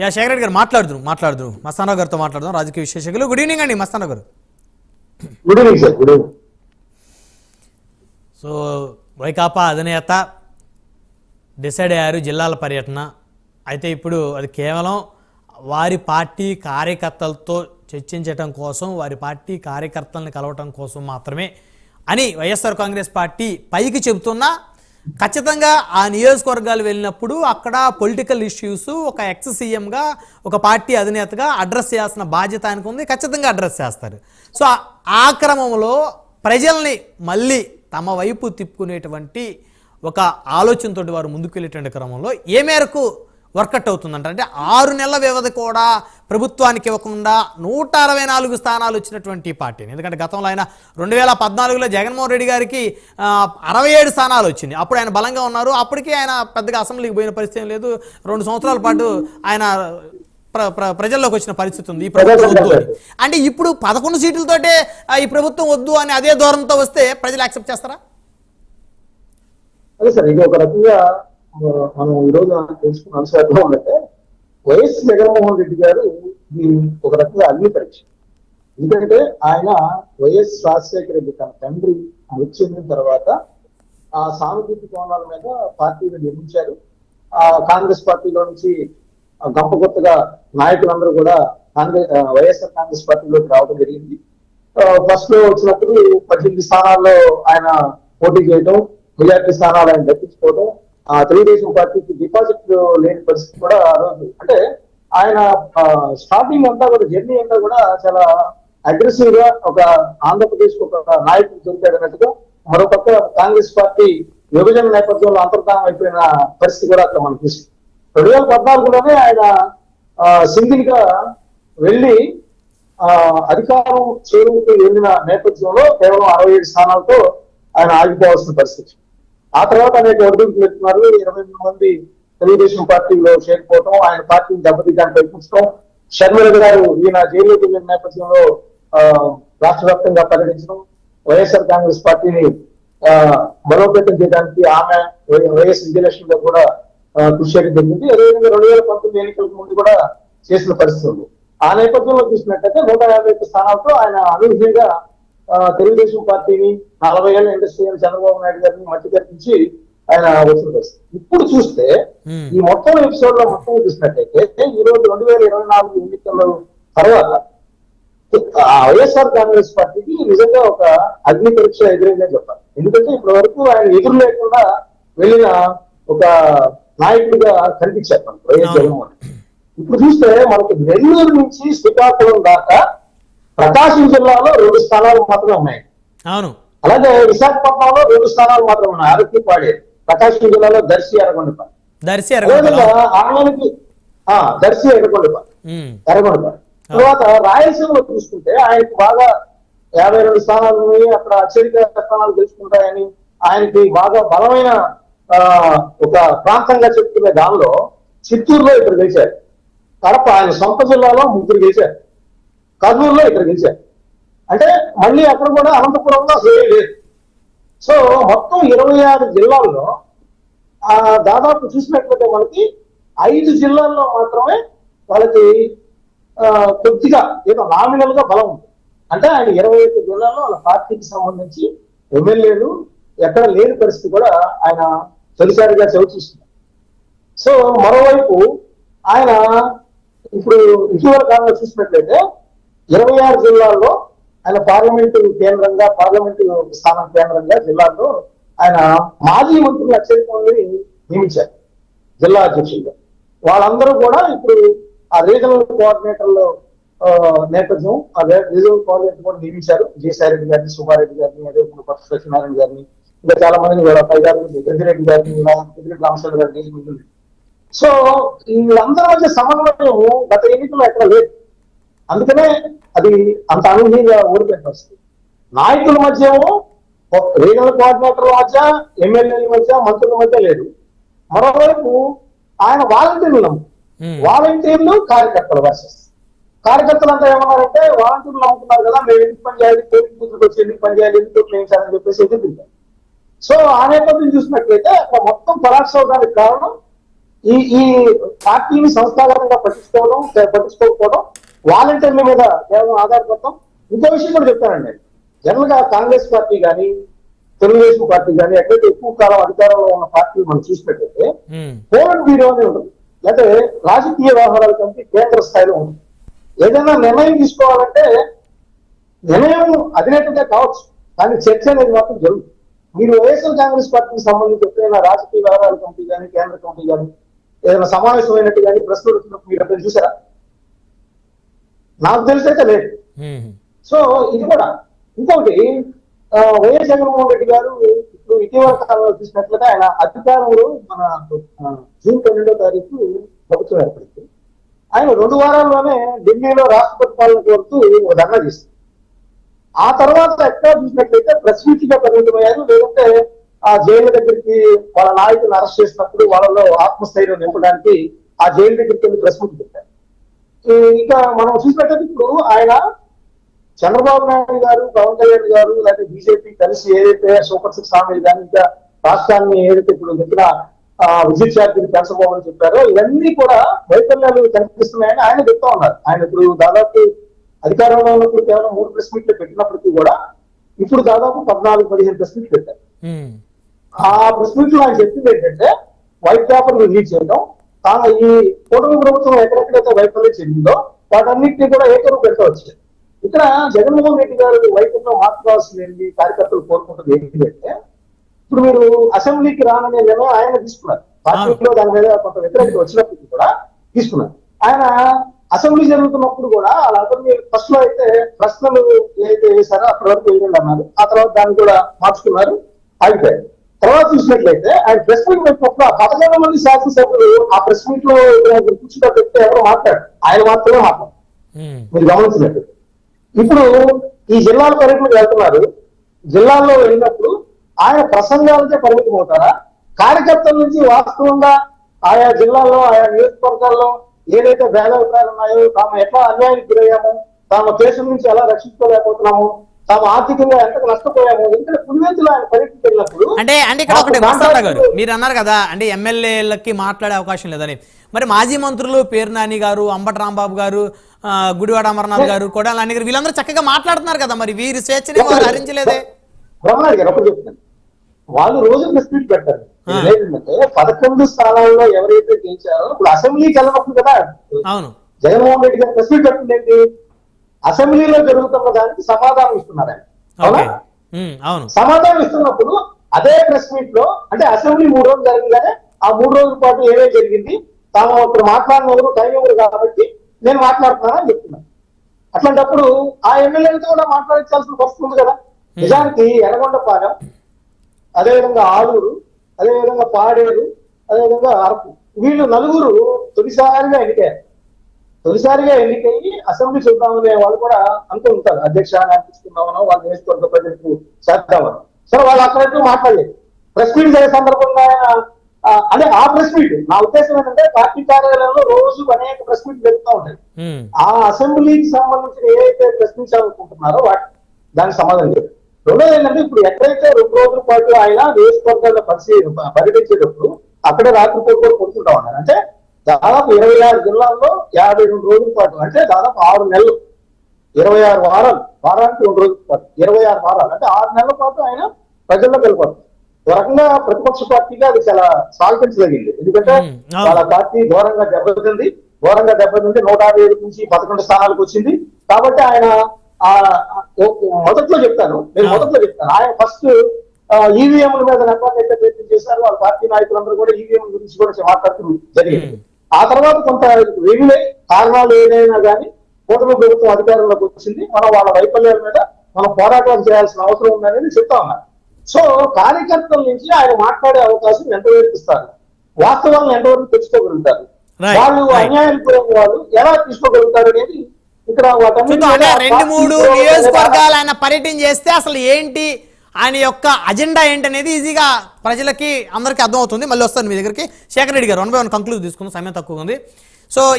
Yeah Shekhar గారు మాట్లాడుదురు మాట్లాడుదురు. మస్తానరావు గారితో మాట్లాడదాం. రాజకీయ విశేషకులు గుడ్ ఈవినింగ్ అండి Mastanrao garu good evening sir good evening. So Vaikapa అధినేత డిసైడ్ అయ్యారు జిల్లాల పర్యటన. అయితే ఇప్పుడు అది కేవలం వారి పార్టీ కార్యకర్తలతో చర్చించటం కోసం వారి పార్టీ కార్యకర్తల్ని కలవటం కోసం మాత్రమే అని వైఎస్ఆర్ కాంగ్రెస్ పార్టీ పైకి చెబుతున్నా ఖచ్చితంగా ఆ నియోజకవర్గాలు వెళ్ళినప్పుడు అక్కడ పొలిటికల్ ఇష్యూస్ ఒక ఎక్స్ సీఎంగా ఒక పార్టీ అధినేతగా అడ్రస్ చేయాల్సిన బాధ్యత ఆయనకు ఉంది. ఖచ్చితంగా అడ్రస్ చేస్తారు. సో ఆ- క్రమంలో ప్రజల్ని మళ్ళీ తమ వైపు తిప్పుకునేటువంటి ఒక ఆలోచనతోటి వారు ముందుకు వెళ్ళేటువంటి క్రమంలో ఏ మేరకు వర్కౌట్ అవుతుందంట. అంటే ఆరు నెలల వ్యవధి కూడా ప్రభుత్వానికి ఇవ్వకుండా నూట అరవై నాలుగు స్థానాలు వచ్చినటువంటి పార్టీని. ఎందుకంటే గతంలో ఆయన రెండు వేల పద్నాలుగులో జగన్మోహన్ రెడ్డి గారికి అరవై ఏడు స్థానాలు వచ్చింది. అప్పుడు ఆయన బలంగా ఉన్నారు. అప్పటికి ఆయన పెద్దగా అసెంబ్లీకి పోయిన పరిస్థితి లేదు. రెండు సంవత్సరాల పాటు ఆయన ప్ర- ప్ర- ప్రజల్లోకి వచ్చిన పరిస్థితి ఉంది ఈ ప్రభుత్వం వద్దు అని. అంటే ఇప్పుడు పదకొండు సీట్లతోటే ఈ ప్రభుత్వం వద్దు అని అదే దూరంతో వస్తే ప్రజలు యాక్సెప్ట్ చేస్తారా? అదే సార్ ఇది ఒక రకంగా మనం ఈ రోజు తెలుసుకున్న అంశాలు ఉందంటే వైఎస్ జగన్మోహన్ రెడ్డి గారు ఇది ఒక రకంగా అగ్ని పరీక్ష ఎందుకంటే ఆయన వైఎస్ రాజశేఖర రెడ్డి తన తండ్రి మృతి చెందిన తర్వాత ఆ సానుభూతి కోణాల మీద పార్టీని నిర్మించారు. ఆ కాంగ్రెస్ పార్టీలో నుంచి గొప్ప కొత్తగా నాయకులందరూ కూడా కాంగ్రెస్ ఆ, వైఎస్ఆర్ కాంగ్రెస్ పార్టీలోకి రావడం జరిగింది. ఫస్ట్లో వచ్చినప్పుడు పద్దెనిమిది స్థానాల్లో ఆయన పోటీ చేయడం మెజార్టీ స్థానాలు ఆయన దక్కించుకోవడం ఆ తెలుగుదేశం పార్టీకి డిపాజిట్ లేని పరిస్థితి కూడా ఆ రోజు. అంటే ఆయన స్టార్టింగ్ అంతా కూడా జర్నీ అంతా కూడా చాలా అగ్రెసివ్గా ఒక ఆంధ్రప్రదేశ్ ఒక నాయకుడు దొరికాడన్నట్టుగా మరోపక్క కాంగ్రెస్ పార్టీ విభజన నేపథ్యంలో అంతర్ధానం అయిపోయిన పరిస్థితి కూడా అక్కడ మనకి రెండు వేల పద్నాలుగులోనే ఆయన సింగిల్గా వెళ్ళి ఆ అధికారం చేరువుకు వెళ్ళిన నేపథ్యంలో కేవలం అరవై ఏడు స్థానాలతో ఆయన ఆగిపోవాల్సిన పరిస్థితి. ఆ తర్వాత అనేక ఒడిదుడుకులు ఎత్తున్నారు ఇరవై ఎనిమిది మంది తెలుగుదేశం పార్టీలో చేరిపోవటం ఆయన పార్టీని దెబ్బతీయడానికి ప్రయత్నించడం షర్మిల గారు ఈయన జైలుకి వెళ్ళిన నేపథ్యంలో ఆ, రాష్ట్ర వ్యాప్తంగా పర్యటించడం వైఎస్ఆర్ కాంగ్రెస్ పార్టీని ఆ, బలోపేతం చేయడానికి ఆమె వైఎస్ విజయలక్ష్మి గారు కూడా కృషి చేయడం జరిగింది. అదేవిధంగా రెండు వేల పంతొమ్మిది ఎన్నికలకు ముందు కూడా చేసిన పరిస్థితులు. ఆ నేపథ్యంలో చూసినట్టయితే నూట యాభై స్థానాలతో ఆయన అనూహ్యంగా తెలుగుదేశం పార్టీని నలభై ఏళ్ళ ఇండస్ట్రీ చంద్రబాబు నాయుడు గారిని మట్టి కల్పించి ఆయన వచ్చిన ఇప్పుడు చూస్తే. ఈ మొత్తం ఎపిసోడ్లో మొత్తం చూసినట్టయితే ఈ రోజు రెండు వేల ఇరవై నాలుగు ఎన్నికల తర్వాత వైఎస్ఆర్ కాంగ్రెస్ పార్టీకి నిజంగా ఒక అగ్ని పరీక్ష ఎదురైందని చెప్పాలి ఎందుకంటే ఇప్పటి వరకు ఆయన ఎదురు లేకుండా వెళ్ళిన ఒక నాయకుడిగా కనిపించారు మనకు వైఎస్. జగన్మోహన్. ఇప్పుడు చూస్తే మనకు నెల్లూరు నుంచి శ్రీకాకుళం దాకా ప్రకాశం జిల్లాలో రెండు స్థానాలు మాత్రమే ఉన్నాయి. అవును. అలాగే విశాఖపట్నంలో రెండు స్థానాలు మాత్రమే ఉన్నాయి. అరకి పాడే ప్రకాశం జిల్లాలో దర్శి అరగొండపాడు దర్శి దర్శి ఎర్రగొండపాడు. ఎర్రగొండపాడు తర్వాత రాయలసీమలో చూసుకుంటే ఆయనకి బాగా యాభై రెండు స్థానాలు ఉన్నాయి. అక్కడ అత్యధిక స్థానాలు గెలుచుకుంటాయని ఆయనకి బాగా బలమైన ఆ, ఒక ప్రాంతంగా చెప్పుకునే దానిలో చిత్తూరులో ఇద్దరు గెలిచారు. కడప ఆయన సొంత జిల్లాలో ముగ్గురు గెలిచారు. కర్నూలులో ఇక్కడ గెలిచారు. అంటే మళ్ళీ అక్కడ కూడా అనంతపురంలో అసలు లేదు. సో మొత్తం ఇరవై ఆరు జిల్లాల్లో ఆ దాదాపు చూసినట్లయితే మనకి ఐదు జిల్లాల్లో మాత్రమే వాళ్ళకి కొద్దిగా ఏదో నామినల్గా బలం ఉంది. అంటే ఆయన ఇరవై ఐదు జిల్లాల్లో వాళ్ళ పార్టీకి సంబంధించి ఎమ్మెల్యేలు ఎక్కడ లేని పరిస్థితి కూడా ఆయన తొలిసారిగా చవిచూస్తున్నారు సో మరోవైపు ఆయన ఇప్పుడు ఇటీవల కాలంలో చూసినట్లయితే ఇరవై ఆరు జిల్లాల్లో ఆయన పార్లమెంటు కేంద్రంగా పార్లమెంటు స్థానం కేంద్రంగా జిల్లాల్లో ఆయన మాజీ మంత్రులు అత్యధిక నియమించారు జిల్లా అధ్యక్షులుగా వాళ్ళందరూ కూడా ఇప్పుడు ఆ రీజనల్ కోఆర్డినేటర్లో ఆ, నేపథ్యం ఆ రీజనల్ కోఆర్డినేటర్ కూడా నియమించారు. జయసాయిరెడ్డి గారిని సుబ్బారెడ్డి గారిని అదే కొత్త సత్యనారాయణ గారిని ఇంకా చాలా మందిని కూడా పై గారిని పెద్దిరెడ్డి గారిని ఇలా పెద్దిరెడ్డి రామచంద్ర గారిని సో వీళ్ళందరి మధ్య సమన్వయం గత ఎన్నికల్లో ఎక్కడ లేదు. అందుకనే అది అంత అనూహ్యంగా ఓడిపోయిన పరిస్థితి. నాయకుల మధ్య రీజనల్ కోఆర్డినేటర్ల మధ్య ఎమ్మెల్యేల మధ్య మంత్రుల మధ్య లేదు. మరోవైపు ఆయన వాలంటీర్లు. నమ్ము. వాలంటీర్లు కార్యకర్తలు వర్సెస్. కార్యకర్తలు అంతా ఏమన్నారంటే వాలంటీర్లు నమ్ముతున్నారు కదా మేము ఎందుకు పని చేయాలి? పోలీసు కూతురికి వచ్చి ఎందుకు పని చేయాలి? ఎందుకు చేయించాలని చెప్పేసి ఎదుర్కొంటారు సో ఆ నేపథ్యం చూసినట్లయితే అక్కడ మొత్తం కొలాప్స్ అవడానికి కారణం ఈ ఈ పార్టీని సంస్థాగతంగా పట్టించుకోవడం పట్టించుకోకపోవడం వాలంటీర్ల మీద కేవలం ఆధారపడతాం. ఇంకో విషయం కూడా చెప్తానండి. జనరల్గా కాంగ్రెస్ పార్టీ కానీ తెలుగుదేశం పార్టీ కానీ ఎక్కడైతే ఎక్కువ కాలం అధికారంలో ఉన్న పార్టీలు మనం చూసినట్టయితే పోలిట్ బ్యూరో అని ఉంటుంది. లేకపోతే రాజకీయ వ్యవహారాల కమిటీ కేంద్ర స్థాయిలో ఉంటుంది. ఏదైనా నిర్ణయం తీసుకోవాలంటే నిర్ణయం అధినేతగా కావచ్చు. కానీ చర్చ అనేది మాత్రం జరుగుతుంది. మీరు వైఎస్ఆర్ కాంగ్రెస్ పార్టీకి సంబంధించి ఎప్పుడైనా రాజకీయ వ్యవహారాల కమిటీ కానీ కేంద్ర కమిటీ కానీ ఏదైనా సమావేశమైనట్టు కానీ ప్రశ్నలు వచ్చినప్పుడు మీరు ఎప్పుడైనా చూసారా? నాకు తెలిసైతే లేదు. సో ఇది కూడా. ఇంకొకటి వైఎస్ జగన్మోహన్ రెడ్డి గారు ఇప్పుడు ఇటీవల కాలంలో చూసినట్లుగా ఆయన అధికారంలో మన జూన్ పన్నెండో తారీఖు ప్రభుత్వం ఏర్పడింది. ఆయన రెండు వారాల్లోనే ఢిల్లీలో రాష్ట్రపతి పాలన కోరుతూ ఒక ధర్నా చేసింది. ఆ తర్వాత ఎక్కడ చూసినట్లయితే ప్రెస్ మీట్గా పరిమితమయ్యారు లేదంటే ఆ జైలు దగ్గరికి వాళ్ళ నాయకులను అరెస్ట్ చేసినప్పుడు వాళ్ళలో ఆత్మస్థైర్యం నింపడానికి ఆ జైలు దగ్గరికి వెళ్ళి ప్రెస్ మీట్ పెట్టారు. ఇంకా మనం చూసినట్లయితే ఇప్పుడు ఆయన చంద్రబాబు నాయుడు గారు పవన్ కళ్యాణ్ గారు లేకపోతే బీజేపీ కలిసి ఏదైతే సూపర్ సిక్స్ హామీలు కానీ ఇంకా రాష్ట్రాన్ని ఏదైతే ఇప్పుడు ఆ, విద్యుత్ ఛార్జీలు పెంచబోమని చెప్పారో ఇవన్నీ కూడా వైఫల్యాలు కనిపిస్తున్నాయని ఆయన చెప్తా ఉన్నారు. ఆయన ఇప్పుడు దాదాపు అధికారంలో ఉన్నప్పుడు కేవలం మూడు ప్రెస్ మీట్లు పెట్టినప్పటికీ కూడా ఇప్పుడు దాదాపు పద్నాలుగు పదిహేను ప్రెస్ మీట్లు పెట్టారు. ఆ ప్రెస్ మీట్లో ఆయన చెప్పింది ఏంటంటే వైట్ పేపర్ రిలీజ్ చేయడం ఈ కూటమి ప్రభుత్వం ఎక్కడెక్కడైతే వైఫల్యం చెందిందో వాటన్నిటిని కూడా ఏకరు పెట్టవచ్చు ఇక్కడ జగన్మోహన్ రెడ్డి గారు వైద్యంలో మార్చుకోవాల్సింది ఏంటి? కార్యకర్తలు కోరుకుంటుంది ఏంటి అంటే ఇప్పుడు మీరు అసెంబ్లీకి రాననే నిర్ణయం ఆయన తీసుకున్నారు. పార్టీలో దాని మీద కొంత వ్యతిరేకత వచ్చినప్పుడు కూడా తీసుకున్నారు. ఆయన అసెంబ్లీ జరుగుతున్నప్పుడు కూడా వాళ్ళందరినీ ఫస్ట్లో అయితే ప్రశ్నలు ఏదైతే వేశారో అప్పటి వరకు వేయండి అన్నారు ఆ తర్వాత దాన్ని కూడా మార్చుకున్నారు. ఆగిపోయారు. తర్వాత చూసినట్లయితే ఆయన ప్రెస్ మీట్ పెట్టినప్పుడు ఆ పదకొండు మంది శాసనసభ్యులు ఆ ప్రెస్ మీట్లో కూర్చుంటే పెడితే ఎవరు మాట్లాడు ఆయన మాత్రమే మాట్లాడు మీరు గమనించినట్టు. ఇప్పుడు ఈ జిల్లాల పర్యటనకు వెళ్తున్నారు. జిల్లాల్లో వెళ్ళినప్పుడు ఆయన ప్రసంగాలకే పరిమితం అవుతారా? కార్యకర్తల నుంచి వాస్తవంగా ఆయా జిల్లాల్లో ఆయా నియోజకవర్గాల్లో ఏదైతే భేదాభిప్రాయాలు ఉన్నాయో తాము ఎట్లా అన్యాయానికి గురయ్యాము తాము దేశం నుంచి ఎలా రక్షించుకోలేకపోతున్నాము తాము ఆర్థికంగా ఎంతకు నష్టపోయాము ఎందుకంటే పులివెందులు ఆయన పర్యటనకు వెళ్ళినప్పుడు అంటే అంటే ఇక్కడ ఒకటి మాకు మస్తారా గారు మీరు అన్నారు కదా అంటే ఎమ్మెల్యేలకి మాట్లాడే అవకాశం లేదని. మరి మాజీ మంత్రులు పేరు నాని గారు అంబటి రాంబాబు గారు గుడివాడ అమర్నాథ్ గారు కొడాల నాని గారు వీళ్ళందరూ చక్కగా మాట్లాడుతున్నారు కదా మరి వీరి స్వేచ్ఛని వారు హరించలేదే? బ్రహ్మనాయుడు గారు ఒకటి చెప్తాను వాళ్ళు రోజు ప్రెస్ మీట్ పెట్టారు. ఏంటంటే పదకొండు స్థానాల్లో ఎవరైతే గెలిచారో ఇప్పుడు అసెంబ్లీకి వెళ్ళినప్పుడు కదా అవును. జగన్మోహన్ రెడ్డి గారు ప్రెస్ మీట్ పెట్టింది ఏంటి అసెంబ్లీలో జరుగుతున్న దానికి సమాధానం ఇస్తున్నారు ఆయన. అవునా? సమాధానం ఇస్తున్నప్పుడు అదే ప్రెస్ మీట్లో అంటే అసెంబ్లీ మూడు రోజులు జరగగానే ఆ మూడు రోజుల పాటు ఏమేమి జరిగింది? తాము అప్పుడు మాట్లాడిన ఎవరు టైం ఎవరు కాబట్టి నేను మాట్లాడుతున్నానని చెప్తున్నాను అట్లాంటప్పుడు ఆ ఎమ్మెల్యేలతో కూడా మాట్లాడించాల్సిన పరిస్థితి ఉంది కదా? నిజానికి ఎర్రగొండపాలెం అదేవిధంగా ఆలూరు అదేవిధంగా పాడేరు అదేవిధంగా అరకు వీళ్ళు నలుగురు తొలిసారిగా ఎన్నికారు తొలిసారిగా ఎన్నికయ్యి అసెంబ్లీ చూద్దామనే వాళ్ళు కూడా అంటూ ఉంటారు. అధ్యక్ష అనిపిస్తున్నామనో వాళ్ళ నియోజకవర్గ ప్రజలకు చేద్దామని. సరే వాళ్ళు అక్కడైతే మాట్లాడలేదు. ప్రెస్ మీట్ జరిగే సందర్భంగా అదే ఆ ప్రెస్ మీట్. నా ఉద్దేశం ఏంటంటే పార్టీ కార్యాలయంలో రోజు అనేక ప్రెస్ మీట్ జరుగుతూ ఉంటాయి. ఆ అసెంబ్లీకి సంబంధించిన ఏదైతే ప్రశ్నించాలనుకుంటున్నారో వాటి దానికి సమాధానం లేదు. రెండోది ఏంటంటే ఇప్పుడు ఎక్కడైతే రెండు రోజుల పాటు ఆయన నియోజకవర్గాల్లో పరిశీ పర్యటించేటప్పుడు అక్కడే రాత్రిపూట కూడా ఉన్నారు. అంటే దాదాపు ఇరవై ఆరు జిల్లాల్లో యాభై రెండు రోజుల పాటు అంటే దాదాపు ఆరు నెలలు. ఇరవై ఆరు వారాలు వారానికి రెండు రోజుల పాటు ఇరవై ఆరు వారాలు. అంటే ఆరు నెలల పాటు ఆయన ప్రజల్లో వెళ్ళిపోతారు. ఒక రకంగా ప్రతిపక్ష పార్టీగా అది చాలా స్వాగతించదగింది ఎందుకంటే. వాళ్ళ పార్టీ ఘోరంగా దెబ్బతింది. ఘోరంగా దెబ్బతింది నూట యాభై ఏడు నుంచి పదకొండు స్థానాలకు వచ్చింది. కాబట్టి ఆయన ఆ మొదట్లో చెప్తాను. నేను మొదట్లో చెప్తాను. ఆయన ఫస్ట్ ఈవీఎంల మీద నమ్మకం అయితే ప్రయత్నం చేశారు. వాళ్ళ పార్టీ నాయకులందరూ కూడా ఈవీఎం గురించి కూడా మాట్లాడుతూ జరిగింది. ఆ తర్వాత కొంత వెలుగులై కారణాలు ఏదైనా కానీ కూటమి ప్రభుత్వం అధికారంలోకి వచ్చింది. మనం వాళ్ళ వైఫల్యాల మీద మనం పోరాటం చేయాల్సిన అవసరం ఉందనేది చెప్తా ఉన్నారు సో కార్యకర్తల నుంచి ఆయన మాట్లాడే అవకాశం ఎంతవరకు ఇస్తారు? వాస్తవాలను ఎంతవరకు తెచ్చుకోగలుగుతారు వాళ్ళు. అన్యాయం గురైన వాళ్ళు ఎలా తీసుకోగలుగుతారు అనేది ఇక్కడ రెండు మూడు నియోజకవర్గాలు ఆయన పర్యటన చేస్తే అసలు ఏంటి ఆయన యొక్క అజెండా ఏంటి అనేది ఈజీగా ప్రజలకి అందరికీ అర్థమవుతుంది. మళ్ళీ వస్తాను మీ దగ్గరికి. శేఖర్ రెడ్డి గారు వన్ బై వన్ కంక్లూజ్ తీసుకుందాం. సమయం తక్కువ ఉంది. సో